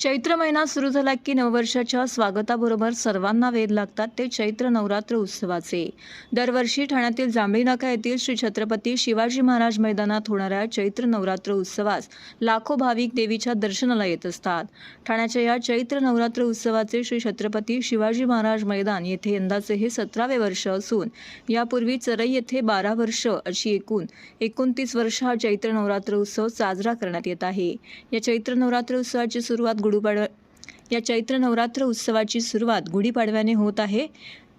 चैत्र महिना सुरू झाला की नववर्षाच्या स्वागताबरोबर सर्वांना वेध लागतात ते चैत्र नवरात्र उत्सवाचे. दरवर्षी ठाण्यातील जांभळी नाका येथील श्री छत्रपती शिवाजी महाराज मैदानात होणाऱ्या चैत्र नवरात्र उत्सवास लाखो भाविक देवीच्या दर्शनाला येत असतात. ठाण्याच्या या चैत्र नवरात्र उत्सवाचे श्री छत्रपती शिवाजी महाराज मैदान येथे यंदाचे हे सतरावे वर्ष असून यापूर्वी चरई येथे बारा वर्ष अशी एकूण एकोणतीस वर्ष हा चैत्र नवरात्र उत्सव साजरा करण्यात येत आहे. या चैत्र नवरात्र उत्सवाची सुरुवात गुढीपाडवा या चैत्र नवरात्र उत्सवाची सुरुवात गुढीपाडव्याने होत आहे.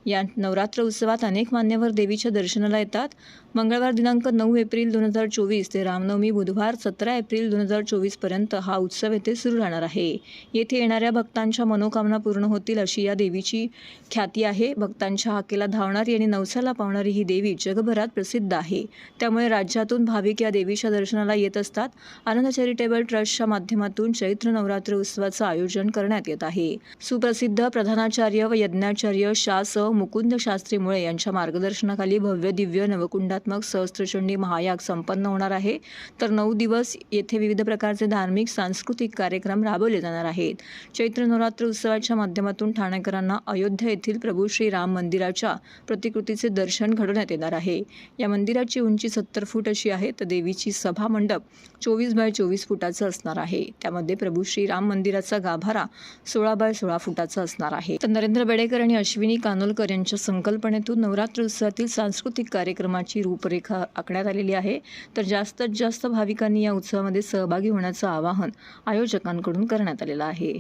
या नवरात्र उत्सवात अनेक मान्यवर देवीच्या दर्शनाला येतात. मंगळवार दिनांक नऊ एप्रिल दोन हजार चोवीस ते रामनवमी बुधवार सतरा एप्रिल दोन हजार चोवीसपर्यंत हा उत्सव येथे सुरू राहणार आहे. येथे येणाऱ्या भक्तांच्या मनोकामना पूर्ण होतील अशी या देवीची ख्याती आहे. भक्तांच्या हाकेला धावणारी आणि नवसाला पावणारी ही देवी जगभरात प्रसिद्ध आहे. त्यामुळे राज्यातून भाविक या देवीच्या दर्शनाला येत असतात. आनंद चॅरिटेबल ट्रस्टच्या माध्यमातून चैत्र नवरात्र उत्सवाचं आयोजन करण्यात येत आहे. सुप्रसिद्ध प्रधानाचार्य व यज्ञाचार्य शास मुकुंद शास्त्री मुळे यांच्या मार्गदर्शनाखाली भव्य दिव्य नवकुंडात नवकुंडात्मक सहस्त्रचंडी महायाग संपन्न होणार आहे. तर नऊ दिवस येथे विविध प्रकारचे धार्मिक सांस्कृतिक कार्यक्रम राबवले जाणार आहेत. चैत्र नवरात्र उत्सवाच्या माध्यमातून ठाणेकरांना अयोध्या येथील प्रभू श्री राम मंदिराच्या प्रतिकृतीचे दर्शन घडवण्यात येणार आहे. या मंदिराची उंची सत्तर फूट अशी आहे तर देवीची सभा मंडप चोवीस बाय चोवीस फुटाचं असणार आहे. त्यामध्ये प्रभू श्री राम मंदिराचा गाभारा सोळा बाय सोळा फुटाचा असणार आहे. तर नरेंद्र बेडेकर आणि अश्विनी कानोलकर यांच्या संकल्पनेतून नवरात्र उत्सवातील सांस्कृतिक कार्यक्रमाची रूपरेखा आखण्यात आलेली आहे. तर जास्तीत जास्त भाविकांनी या उत्सवामध्ये सहभागी होण्याचं आवाहन आयोजकांकडून करण्यात आलेलं आहे.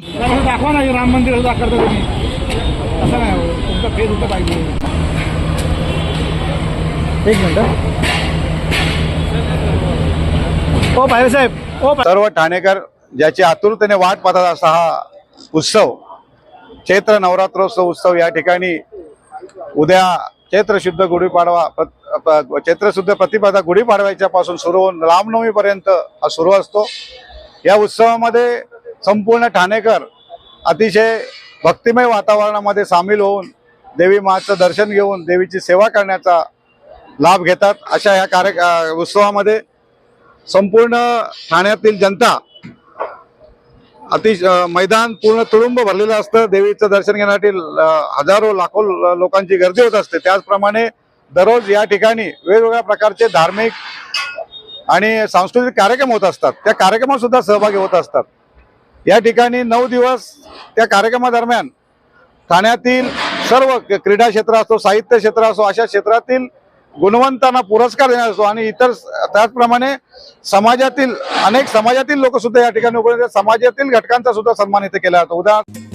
दाखवा ना हे राम मंदिर असं दाखवता तुम्ही. असं नाही हो तुमचा फेस होता पाहिजे. एक मिनिट ओ पाहिजे साहेब ओ सर्व ठाणेकर ज्याची आतुरतेने वाट पाहतात असा हा उत्सव चैत्र नवरात्रोत्सव उत्सव या ठिकाणी उद्या चैत्र शुद्ध गुढीपाडवा चैत्रशुद्ध प- प्रतिपदा गुढीपाडव्याच्या पासून सुरू होऊन रामनवमीपर्यंत हा सुरू असतो. या उत्सवामध्ये संपूर्ण ठाणेकर अतिशय भक्तिमय वातावरणामध्ये सामील होऊन देवी माचं दर्शन घेऊन देवीची सेवा करण्याचा लाभ घेतात. अशा या कार्य उत्सवामध्ये संपूर्ण ठाण्यातील जनता अतिशय मैदान पूर्ण तुडुंब भरलेलं असतं. देवीचं दर्शन घेण्यासाठी हजारो लाखो लोकांची गर्दी होत असते. त्याचप्रमाणे दररोज या ठिकाणी वेगवेगळ्या प्रकारचे धार्मिक आणि सांस्कृतिक कार्यक्रम होत असतात. त्या कार्यक्रमात सुद्धा सहभागी होत असतात. या ठिकाणी नऊ दिवस त्या कार्यक्रमादरम्यान ठाण्यातील सर्व क्रीडा क्षेत्र असो साहित्य क्षेत्र असो अशा क्षेत्रातील गुणवंतांना पुरस्कार देण्यात असतो आणि इतर त्याचप्रमाणे समाजातील अनेक समाजातील लोक सुद्धा या ठिकाणी उपस्थित समाजातील घटकांचा सुद्धा सन्मान इथे केला जातो. उदाहरण